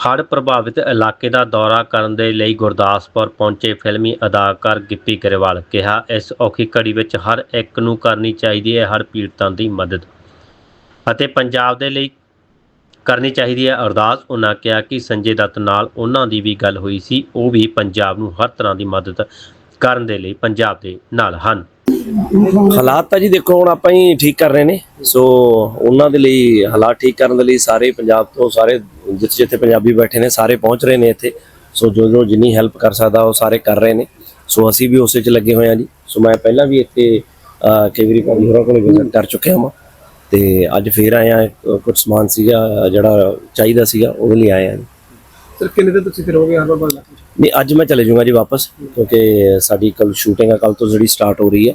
ਹੜ੍ਹ ਪ੍ਰਭਾਵਿਤ ਇਲਾਕੇ ਦਾ ਦੌਰਾ ਕਰਨ ਦੇ ਲਈ ਗੁਰਦਾਸਪੁਰ ਪਹੁੰਚੇ ਫਿਲਮੀ ਅਦਾਕਾਰ ਗਿੱਪੀ ਗਰੇਵਾਲ ਕਿਹਾ, ਇਸ ਔਖੀ ਘੜੀ ਵਿੱਚ ਹਰ ਇੱਕ ਨੂੰ ਕਰਨੀ ਚਾਹੀਦੀ ਹੈ ਹੜ੍ਹ ਪੀੜਤਾਂ ਦੀ ਮਦਦ ਅਤੇ ਪੰਜਾਬ ਦੇ ਲਈ ਕਰਨੀ ਚਾਹੀਦੀ ਹੈ। ਅਰਦਾਸ ਉਹਨਾਂ ਕਿਹਾ ਕਿ ਸੰਜੇ ਦੱਤ ਨਾਲ ਉਹਨਾਂ ਦੀ ਵੀ ਗੱਲ ਹੋਈ ਸੀ, ਉਹ ਵੀ ਪੰਜਾਬ ਨੂੰ ਹਰ ਤਰ੍ਹਾਂ ਦੀ ਮਦਦ ਕਰਨ ਦੇ ਲਈ ਪੰਜਾਬ ਦੇ ਨਾਲ ਹਨ। ਹਾਲਾਤ ਤਾਂ ਜੀ ਦੇਖੋ ਹੁਣ ਆਪਾਂ ਹੀ ਠੀਕ ਕਰ ਰਹੇ ਨੇ। ਸੋ ਉਹਨਾਂ ਦੇ ਲਈ ਹਾਲਾਤ ਠੀਕ ਕਰਨ ਦੇ ਲਈ ਸਾਰੇ ਪੰਜਾਬ ਤੋਂ ਸਾਰੇ ਜਿੱਥੇ ਜਿੱਥੇ ਪੰਜਾਬੀ ਬੈਠੇ ਨੇ ਸਾਰੇ ਪਹੁੰਚ ਰਹੇ ਨੇ ਇੱਥੇ। ਸੋ ਜੋ ਜੋ ਜਿੰਨੀ ਹੈਲਪ ਕਰ ਸਕਦਾ ਉਹ ਸਾਰੇ ਕਰ ਰਹੇ ਨੇ। ਸੋ ਅਸੀਂ ਵੀ ਉਸੇ 'ਚ ਲੱਗੇ ਹੋਏ ਹਾਂ ਜੀ। ਸੋ ਮੈਂ ਪਹਿਲਾਂ ਵੀ ਇੱਥੇ ਕਈ ਵਾਰੀ ਭਾਜੀ ਹੋਰਾਂ ਕੋਲ ਵਿਜ਼ਿਟ ਕਰ ਚੁੱਕਿਆ ਹਾਂ ਤੇ ਅੱਜ ਫੇਰ ਆਇਆ ਕੁਝ ਸਮਾਨ ਸੀਗਾ ਜਿਹੜਾ ਚਾਹੀਦਾ ਸੀਗਾ ਉਹਦੇ ਲਈ ਆਏ ਹਾਂ ਜੀ। ਸਰ ਕਿੰਨੇ ਦਿਨ ਤੁਸੀਂ ਫਿਰ ਹੋਗੇ ਹਰ ਵਾਰ ਨਹੀਂ ਅੱਜ ਮੈਂ ਚਲੇ ਜਾਊਂਗਾ ਜੀ ਵਾਪਸ ਕਿਉਂਕਿ ਸਾਡੀ ਕੱਲ ਸ਼ੂਟਿੰਗ ਆ ਕੱਲ ਤੋਂ ਜਿਹੜੀ ਸਟਾਰਟ ਹੋ ਰਹੀ ਹੈ।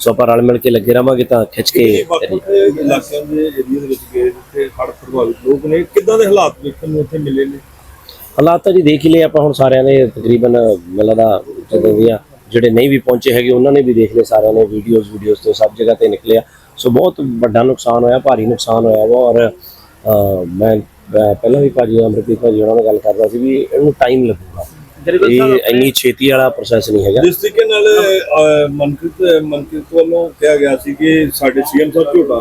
ਸੋ ਆਪਾਂ ਰਲ ਮਿਲ ਕੇ ਲੱਗੇ ਰਵਾਂਗੇ ਤਾਂ ਖਿੱਚ ਕੇ ਇਲਾਕਿਆਂ ਦੇ ਏਰੀਆ ਦੇ ਵਿੱਚ ਗਏ ਜਿੱਥੇ ਹੜ੍ਹ ਪ੍ਰਭਾਵਿਤ ਲੋਕ ਨੇ। ਕਿੱਦਾਂ ਦੇ ਹਾਲਾਤ ਵੇਖਣ ਨੂੰ ਉੱਥੇ ਮਿਲੇ ਨੇ? ਹਾਲਾਤ ਤਾਂ ਜੀ ਦੇਖ ਹੀ ਲਏ ਆਪਾਂ ਹੁਣ ਸਾਰਿਆਂ ਨੇ ਤਕਰੀਬਨ ਮੈਨੂੰ ਲੱਗਦਾ ਜਦੋਂ ਵੀ ਆ ਜਿਹੜੇ ਨਹੀਂ ਵੀ ਪਹੁੰਚੇ ਹੈਗੇ ਉਹਨਾਂ ਨੇ ਵੀ ਦੇਖ ਲਏ ਸਾਰਿਆਂ ਨੇ ਵੀਡੀਓਜ਼ ਵੀਡੀਓਜ਼ ਤੋਂ ਸਭ ਜਗ੍ਹਾ ਤੇ ਨਿਕਲਿਆ ਸੋ ਬਹੁਤ ਵੱਡਾ ਨੁਕਸਾਨ ਹੋਇਆ ਭਾਰੀ ਨੁਕਸਾਨ ਹੋਇਆ ਵਾ ਔਰ ਮੈਂ ਪਹਿਲਾਂ ਵੀ ਭਾਜੀ ਅਮਰਪ੍ਰੀਤ ਭਾਜੀ ਉਹਨਾਂ ਨਾਲ ਗੱਲ ਕਰਦਾ ਸੀ ਵੀ ਇਹਨੂੰ ਟਾਈਮ ਲੱਗੂਗਾ। ਇਹ ਇੰਨੀ ਛੇਤੀ ਵਾਲਾ ਪ੍ਰੋਸੈਸ ਨਹੀਂ ਹੈਗਾ। ਜਿਸ ਤਰੀਕੇ ਨਾਲ ਅਹ, ਮਨਕ੍ਰਿਤ ਮਨਕ੍ਰਿਤ ਵੱਲੋਂ ਕਿਹਾ ਗਿਆ ਸੀ ਕਿ ਸਾਡੇ ਸੀਐਮ ਸਾਹਿਬ ਝੋਟਾ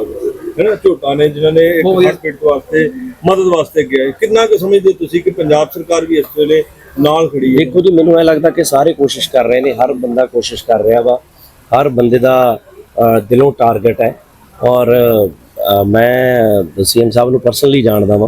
ਹੈ ਨਾ ਝੋਟਾ ਨੇ ਜਿਨ੍ਹਾਂ ਨੇ ਇੱਕ ਪੀੜਤ ਵਾਸਤੇ ਮਦਦ ਵਾਸਤੇ ਗਿਆ ਕਿੰਨਾ ਕੁ ਸਮਝਦੇ ਤੁਸੀਂ ਕਿ ਪੰਜਾਬ ਸਰਕਾਰ ਵੀ ਇਸ ਵੇਲੇ ਨਾਲ ਖੜੀ ਹੈ? ਦੇਖੋ ਜੀ ਮੈਨੂੰ ਇਹ ਲੱਗਦਾ ਕਿ ਸਾਰੇ ਕੋਸ਼ਿਸ਼ ਕਰ ਰਹੇ ਨੇ ਹਰ ਬੰਦਾ ਕੋਸ਼ਿਸ਼ ਕਰ ਰਿਹਾ ਵਾ। ਹਰ ਬੰਦੇ ਦਾ ਦਿਲੋਂ ਟਾਰਗੇਟ ਹੈ। ਔਰ ਅਹ, ਮੈਂ ਸੀਐਮ ਸਾਹਿਬ ਨੂੰ ਪਰਸਨਲੀ ਜਾਣਦਾ ਵਾਂ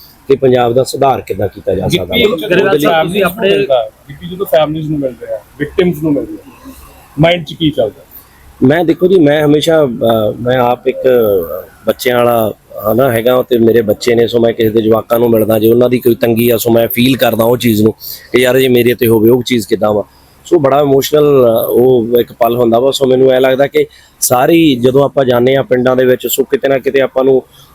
ਕਿ ਪੰਜਾਬ ਦਾ ਸੁਧਾਰ ਕਿੱਦਾਂ ਕੀਤਾ ਜਾ ਸਕਦਾ ਉਹਦੇ ਲਈ- ਫੈਮਿਲੀ ਆਪਣੇ ਗਿੱਪੀ ਜਦੋਂ ਫੈਮਿਲੀਜ਼ ਨੂੰ ਮਿਲ ਰਿਹਾ ਵਿਕਟਿਮਸ ਨੂੰ ਮਿਲ ਰਿਹਾ। ਮਾਈਂਡ 'ਚ ਕੀ ਚੱਲਦਾ? ਮੈਂ ਦੇਖੋ ਜੀ ਮੈਂ ਹਮੇਸ਼ਾ ਮੈਂ ਆਪ ਇੱਕ ਬੱਚਿਆਂ ਵਾਲਾ ਹਨਾ ਹੈਗਾ ਤੇ ਮੇਰੇ ਬੱਚੇ ਨੇ ਸੋ ਮੈਂ ਕਿਸੇ ਦੇ ਜਵਾਕਾਂ ਨੂੰ ਮਿਲਦਾ ਜੇ ਉਹਨਾਂ ਦੀ ਕੋਈ ਤੰਗੀ ਆ ਸੋ ਮੈਂ ਫੀਲ ਕਰਦਾ ਉਹ ਚੀਜ਼ ਨੂੰ ਕਿ ਯਾਰ ਜੇ ਮੇਰੇ ਤੇ ਹੋਵੇ ਉਹ ਚੀਜ਼ ਕਿਦਾਂ ਵਾ। ਸੋ ਬੜਾ ਇਮੋਸ਼ਨਲ ਉਹ ਇੱਕ ਪਲ ਹੁੰਦਾ ਵਾ ਸੋ ਮੈਨੂੰ ਐ ਲੱਗਦਾ ਕਿ ਸਾਰੀ ਜਦੋਂ ਆਪਾਂ ਜਾਂਦੇ ਆ ਪਿੰਡਾਂ ਦੇ ਵਿੱਚ ਸੋ ਕਿਤੇ ਨਾ ਕਿਤੇ ਆਪਾਂ ਨੂੰ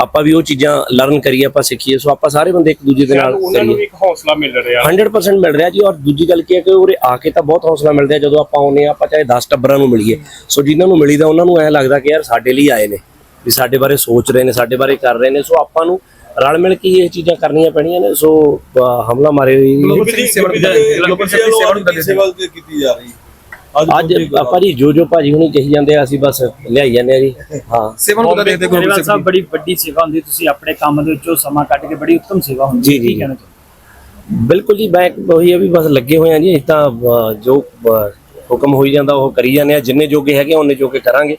ਆਪਾਂ ਵੀ ਉਹ ਚੀਜ਼ਾਂ ਲਰਨ ਕਰੀਏ ਆਪਾਂ ਸਿੱਖੀਏ ਸੋ ਆਪਾਂ ਸਾਰੇ ਬੰਦੇ ਇੱਕ ਦੂਜੇ ਦੇ ਨਾਲ ਉਹਨਾਂ ਨੂੰ ਵੀ ਇੱਕ ਹੌਸਲਾ ਮਿਲ ਰਿਹਾ। 100% ਮਿਲ ਰਿਹਾ ਜੀ ਔਰ ਦੂਜੀ ਗੱਲ ਕੀ ਹੈ ਕਿ ਉਰੇ ਆ ਕੇ ਤਾਂ ਬਹੁਤ ਹੌਸਲਾ ਮਿਲਦਾ ਹੈ ਜਦੋਂ ਆਪਾਂ ਆਉਂਦੇ ਆ ਆਪਾਂ ਚਾਹੇ 10 ਟੱਬਰਾਂ ਨੂੰ ਮਿਲੀਏ। ਸੋ ਜਿਨ੍ਹਾਂ ਨੂੰ ਮਿਲੀਦਾ ਉਹਨਾਂ ਨੂੰ ਐ ਲੱਗਦਾ ਕਿ ਯਾਰ ਸਾਡੇ ਲਈ ਆਏ ਨੇ ਵੀ ਸਾਡੇ ਬਾਰੇ ਸੋਚ ਰਹੇ ਨੇ ਸਾਡੇ ਬਾਰੇ ਕਰ ਰਹੇ ਨੇ। ਸੋ ਆਪਾਂ ਨੂੰ ਰਲ ਮਿਲ ਕੇ ਇਹ ਚੀਜ਼ਾਂ ਕਰਨੀਆਂ ਪੈਣੀਆਂ ਨੇ। ਸੋ ਹਮਲਾ ਮਾਰੇ ਸੇਵਾ ਕੀਤੀ ਜਾ ਰਹੀ। ਅੱਜ ਭਾਜੀ ਜੋ ਜੋ ਭਾਜੀ ਹੁਣੀ ਕਹੀ ਜਾਂਦੇ ਆ ਅਸੀਂ ਬਸ ਲਿਆਈ ਜਾਂਦੇ ਆ ਜੀ। ਹਾਂ। ਸੇਵਾ ਨੂੰ ਕਿੱਦਾਂ ਦੇਖਦੇ ਗੁਰੂ ਸਾਹਿਬ ਬੜੀ ਵੱਡੀ ਸੇਵਾ ਹੁੰਦੀ ਤੁਸੀਂ ਆਪਣੇ ਕੰਮ ਦੇ ਵਿੱਚੋਂ ਸਮਾਂ ਕੱਢ ਕੇ ਬੜੀ ਉੱਤਮ ਸੇਵਾ ਹੁੰਦੀ ਜੀ, ਹੈ। ਚਾਹੁੰਦੇ ਬਿਲਕੁਲ ਜੀ ਮੈਂ ਉਹੀ ਹੈ ਵੀ ਬਸ ਲੱਗੇ ਹੋਏ ਆ ਜੀ ਤਾਂ ਜੋ ਹੁਕਮ ਹੋਈ ਜਾਂਦਾ ਉਹ ਕਰੀ ਜਾਂਦੇ ਆ ਜਿੰਨੇ ਜੋਗੇ ਹੈਗੇ ਉਹਨੇ ਜੋਗੇ ਕਰਾਂਗੇ।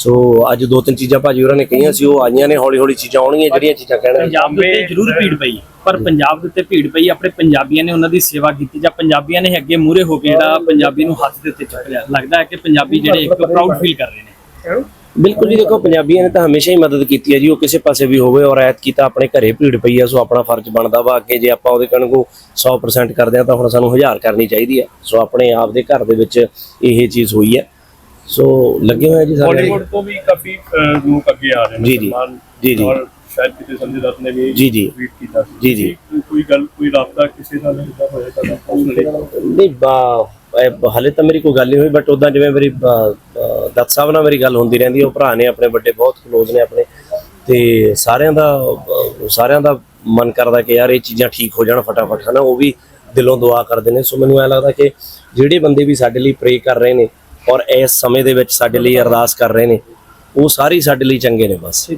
ਸੋ ਅੱਜ ਦੋ ਤਿੰਨ ਚੀਜ਼ਾਂ ਭਾਜੀ ਹੋਰਾਂ ਨੇ ਕਹੀਆਂ ਸੀ ਉਹ ਆਈਆਂ ਨੇ ਹੌਲੀ ਹੌਲੀ ਚੀਜ਼ਾਂ ਆਉਣਗੀਆਂ ਜਿਹੜੀਆਂ ਚੀਜ਼ਾਂ ਕਹਿਣਾ ਪੰਜਾਬ ਦੇ ਉੱਤੇ ਜ਼ਰੂਰ ਭੀੜ ਪਈ ਪਰ ਪੰਜਾਬ ਦੇ ਉੱਤੇ ਭੀੜ ਪਈ ਆਪਣੇ ਪੰਜਾਬੀਆਂ ਨੇ ਉਹਨਾਂ ਦੀ ਸੇਵਾ ਕੀਤੀ ਜਾਂ ਪੰਜਾਬੀਆਂ ਨੇ ਅੱਗੇ ਮੂਰੇ ਹੋ ਕੇ ਜਿਹੜਾ ਪੰਜਾਬੀ ਨੂੰ ਹੱਥ ਦੇ ਉੱਤੇ ਚੁੱਕ ਲਿਆ। ਲੱਗਦਾ ਹੈ ਕਿ ਪੰਜਾਬੀ ਜਿਹੜੇ ਇੱਕ ਪ੍ਰਾਊਡ ਫੀਲ ਕਰ ਰਹੇ ਨੇ। ਬਿਲਕੁਲ ਜੀ ਦੇਖੋ ਪੰਜਾਬੀਆਂ ਨੇ ਤਾਂ ਹਮੇਸ਼ਾ ਹੀ ਮਦਦ ਕੀਤੀ ਹੈ ਜੀ ਉਹ ਕਿਸੇ ਪਾਸੇ ਵੀ ਹੋਵੇ ਔਰ ਐਤ ਕੀਤਾ ਆਪਣੇ ਘਰੇ ਭੀੜ ਪਈ ਆ ਸੋ ਆਪਣਾ ਫਰਜ਼ ਬਣਦਾ ਵਾ ਅੱਗੇ ਜੇ ਆਪਾਂ ਉਹਦੇ ਕਣ ਕੋ 100% ਕਰਦੇ ਆ ਤਾਂ ਹੁਣ ਸਾਨੂੰ 1000 ਕਰਨੀ ਚਾਹੀਦੀ ਹੈ। ਸੋ ਆਪਣੇ ਆਪ ਦੇ ਘਰ ਦੇ ਵਿੱਚ ਇਹ ਚੀਜ਼ ਹੋਈ ਹੈ। ਸੋ ਲੱਗੇ ਹੋਏ ਜੀ ਸਾਰੇ ਬਾਲੀਵੁੱਡ ਤੋਂ ਵੀ ਕਾਫੀ ਲੋਕ ਅੱਗੇ ਆ ਰਹੇ ਨੇ ਜੀ, ਜੀ। ਜੀ, ਜੀ। ਔਰ ਸ਼ਾਇਦ ਕਿਤੇ ਸੰਜੇ ਦੱਤ ਨੇ ਵੀ ਜੀ, ਜੀ। ਟਵੀਟ ਕੀਤਾ ਸੀ ਜੀ, ਜੀ। ਕੋਈ- ਗੱਲ ਕੋਈ ਰਾਬਤਾ ਕਿਸੇ ਨਾਲ ਇਦਾਂ ਹੋਇਆ ਤਾਂ ਨਹੀਂ ਬਾ- ਹਾਲੇ ਤਾਂ ਮੇਰੀ ਕੋਈ ਗੱਲ ਨਹੀਂ ਹੋਈ ਬਟ ਉਦਾਂ ਜਿਵੇਂ ਮੇਰੀ ਦੱਤ ਸਾਹਿਬ ਨਾਲ ਮੇਰੀ ਗੱਲ ਹੁੰਦੀ ਰਹਿੰਦੀ ਉਹ ਭਰਾ ਨੇ ਆਪਣੇ ਵੱਡੇ ਬਹੁਤ ਕਲੋਜ਼ ਨੇ ਆਪਣੇ ਤੇ ਸਾਰਿਆਂ ਦਾ ਸਾਰਿਆਂ ਦਾ ਮਨ ਕਰਦਾ ਕਿ ਯਾਰ ਇਹ ਚੀਜ਼ਾਂ ਠੀਕ ਹੋ ਜਾਣ ਫਟਾਫਟ ਹਨਾ ਉਹ ਵੀ ਦਿਲੋਂ ਦੁਆ ਕਰਦੇ ਨੇ ਸੋ ਮੈਨੂੰ ਐ ਲੱਗਦਾ ਕਿ ਜਿਹੜੇ ਬੰਦੇ ਵੀ ਸਾਡੇ ਲਈ ਪ੍ਰੇ ਕਰ ਰਹੇ ਨੇ ਔਰ ਇਸ ਸਮੇਂ ਦੇ ਵਿੱਚ ਸਾਡੇ ਲਈ ਅਰਦਾਸ ਕਰ ਰਹੇ ਨੇ। ਉਹ ਸਾਰੇ ਸਾਡੇ ਲਈ ਚੰਗੇ ਨੇ ਬਸ।